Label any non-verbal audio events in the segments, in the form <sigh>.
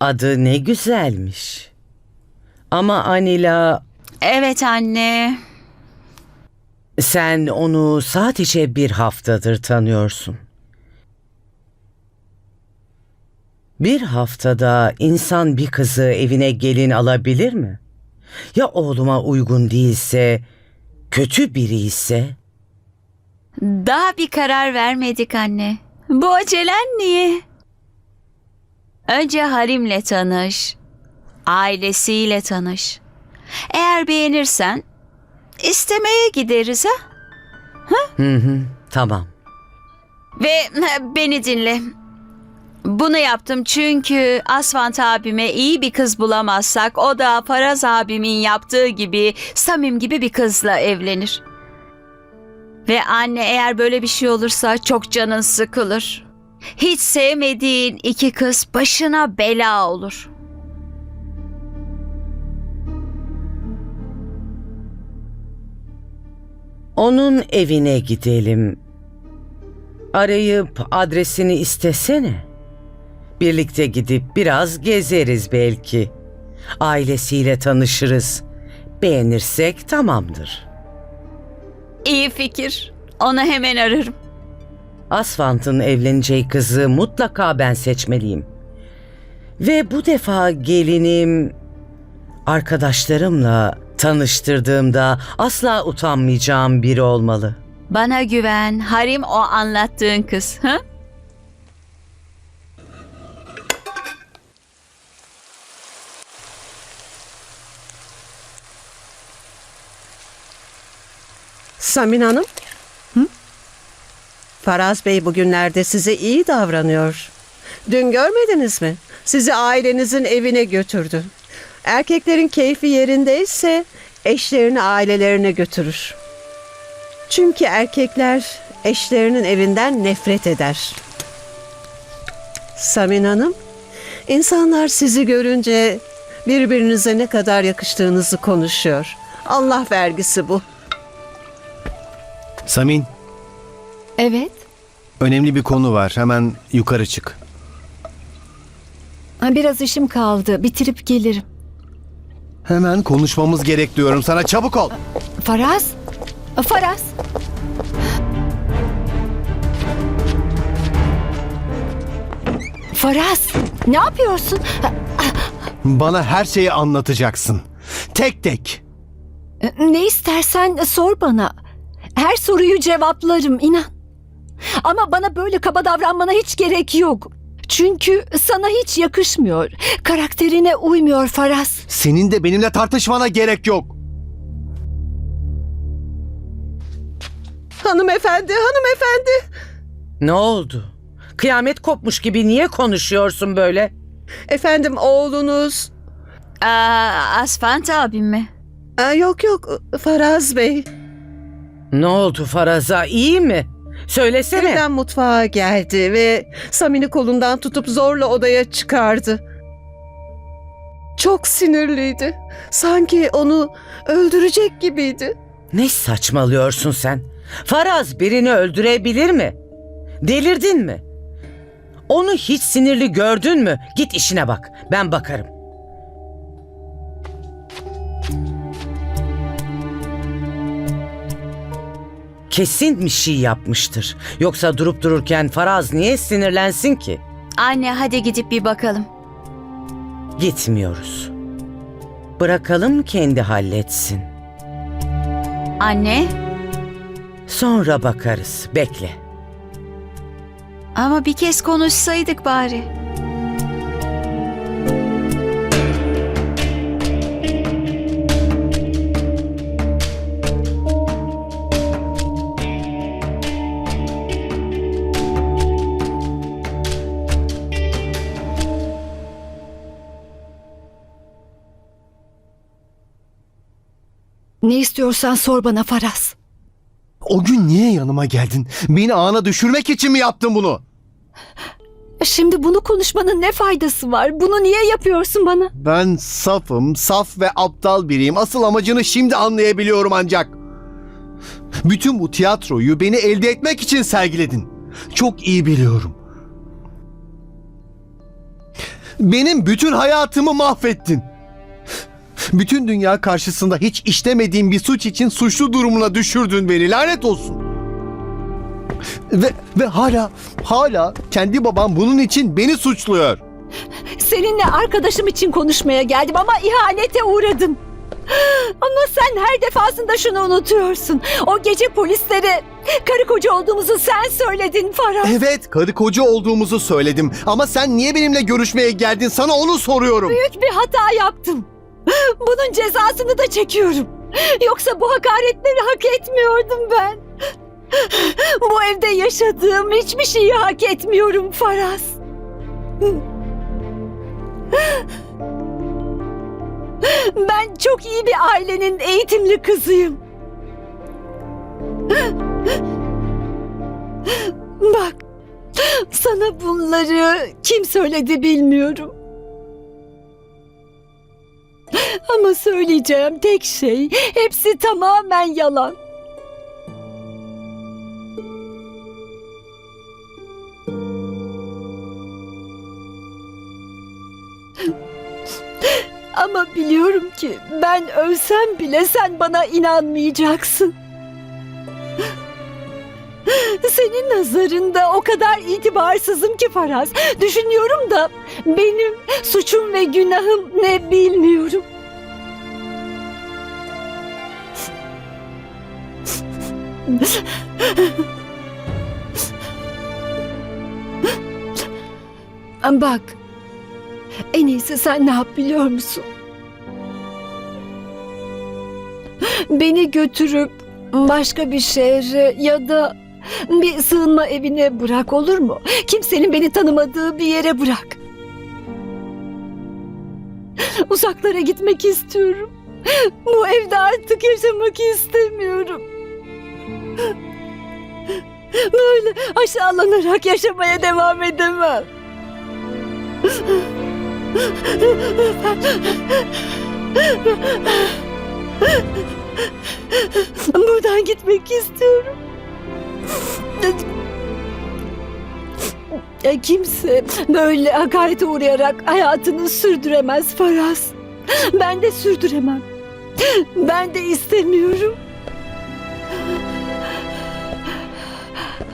Adı ne güzelmiş. Ama Anila Evet anne. sen onu sadece bir haftadır tanıyorsun. Bir haftada insan bir kızı evine gelin alabilir mi? Ya oğluma uygun değilse, kötü biri ise? Daha bir karar vermedik anne. Bu acelen niye? Önce Harim'le tanış. Ailesiyle tanış. Eğer beğenirsen istemeye gideriz ha? Hı hı, tamam. Ve ha, beni dinle. Bunu yaptım çünkü Asfant abime iyi bir kız bulamazsak o da Faraz abimin yaptığı gibi Samim gibi bir kızla evlenir. Ve anne eğer böyle bir şey olursa çok canın sıkılır. Hiç sevmediğin iki kız başına bela olur. Onun evine gidelim. Arayıp adresini istesene. Birlikte gidip biraz gezeriz belki. Ailesiyle tanışırız. Beğenirsek tamamdır. İyi fikir. Onu hemen ararım. Asfant'ın evleneceği kızı mutlaka ben seçmeliyim. Ve bu defa gelinim arkadaşlarımla tanıştırdığımda asla utanmayacağım biri olmalı. Bana güven. Harim o anlattığın kız. Ha? Samin Hanım. Faraz Bey bugünlerde size iyi davranıyor. Dün görmediniz mi? Sizi ailenizin evine götürdü. Erkeklerin keyfi yerindeyse eşlerini ailelerine götürür. Çünkü erkekler eşlerinin evinden nefret eder. Samin Hanım, insanlar sizi görünce birbirinize ne kadar yakıştığınızı konuşuyor. Allah vergisi bu. Samin, Evet. Önemli bir konu var. Hemen yukarı çık. Ha, Biraz işim kaldı. Bitirip gelirim. Hemen konuşmamız gerek diyorum sana. Çabuk ol. Faraz. Faraz. Faraz. Ne yapıyorsun? Bana her şeyi anlatacaksın. Tek tek. Ne istersen sor bana. Her soruyu cevaplarım inan. Ama bana böyle kaba davranmana hiç gerek yok. Çünkü sana hiç yakışmıyor. Karakterine uymuyor Faraz. Senin de benimle tartışmana gerek yok. Hanımefendi, hanımefendi. Ne oldu? Kıyamet kopmuş gibi niye konuşuyorsun böyle? Efendim oğlunuz... Aa, Asfant abim mi? Aa, yok yok Faraz Bey. Ne oldu Faraz'a iyi mi? Söylesene. Birden mutfağa geldi ve Samin'i kolundan tutup zorla odaya çıkardı. Çok sinirliydi. Sanki onu öldürecek gibiydi. Ne saçmalıyorsun sen? Faraz birini öldürebilir mi? Delirdin mi? Onu hiç sinirli gördün mü? Git işine bak. Ben bakarım. Kesin bir şey yapmıştır. Yoksa durup dururken Faraz niye sinirlensin ki? Anne hadi gidip bir bakalım. Gitmiyoruz. Bırakalım kendi halletsin. Anne Sonra bakarız. Bekle. ama bir kez konuşsaydık bari. Ne istiyorsan sor bana Faraz. O gün niye yanıma geldin? Beni ana düşürmek için mi yaptın bunu? Şimdi bunu konuşmanın ne faydası var? Bunu niye yapıyorsun bana? Ben safım, saf ve aptal biriyim. Asıl amacını şimdi anlayabiliyorum ancak. Bütün bu tiyatroyu beni elde etmek için sergiledin. Çok iyi biliyorum. Benim bütün hayatımı mahvettin. Bütün dünya karşısında hiç işlemediğim bir suç için suçlu durumuna düşürdün beni. Lanet olsun. Ve ve hala hala kendi babam bunun için beni suçluyor. Seninle arkadaşım için konuşmaya geldim ama ihanete uğradım. Ama sen her defasında şunu unutuyorsun. O gece polislere karı koca olduğumuzu sen söyledin Farah. Evet, karı koca olduğumuzu söyledim. Ama sen niye benimle görüşmeye geldin? Sana onu soruyorum. Büyük bir hata yaptım. <laughs> Bunun cezasını da çekiyorum. Yoksa bu hakaretleri hak etmiyordum ben. <laughs> Bu evde yaşadığım hiçbir şeyi hak etmiyorum Faraz. <laughs> Ben çok iyi bir ailenin eğitimli kızıyım. Bak, sana bunları kim söyledi bilmiyorum. Ama söyleyeceğim tek şey hepsi tamamen yalan. Ama biliyorum ki ben ölsem bile sen bana inanmayacaksın. Senin nazarında o kadar itibarsızım ki Faraz. Düşünüyorum da benim suçum ve günahım ne bilmiyorum. Bak, en iyisi sen ne yap biliyor musun? Beni götürüp başka bir şehre ya da bir sığınma evine bırak olur mu? Kimsenin beni tanımadığı bir yere bırak. Uzaklara gitmek istiyorum. Bu evde artık yaşamak istemiyorum. Böyle aşağılanarak yaşamaya devam edemem. Buradan gitmek istiyorum. Ya Kimse böyle hakarete uğrayarak hayatını sürdüremez Faraz. Ben de sürdüremem. Ben de istemiyorum.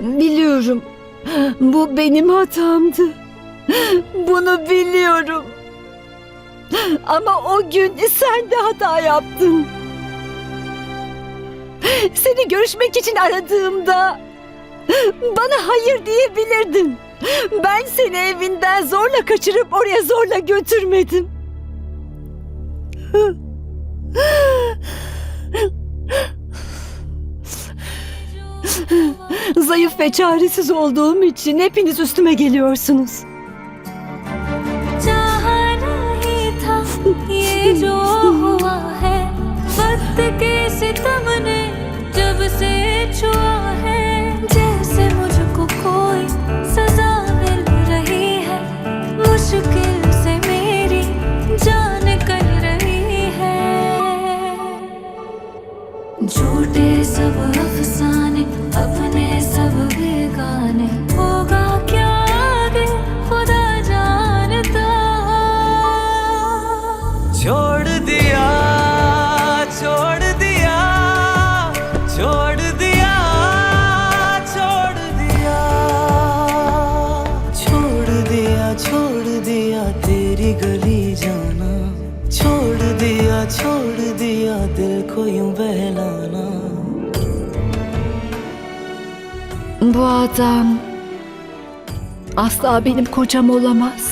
Biliyorum. Bu benim hatamdı. Bunu biliyorum. Ama o gün sen de hata yaptın. Seni görüşmek için aradığımda bana hayır diyebilirdin. Ben seni evinden zorla kaçırıp oraya zorla götürmedim. Zayıf ve çaresiz olduğum için hepiniz üstüme geliyorsunuz. चाहा नहीं था ये जो हुआ है वक्त के सितम ने जब ritual तेरी गली जाना छोड़ दिया छोड़ दिया दिल को यूं बहलाना Bu adam asla benim kocam olamaz.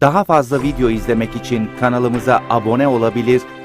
Daha fazla video izlemek için kanalımıza abone olabilir,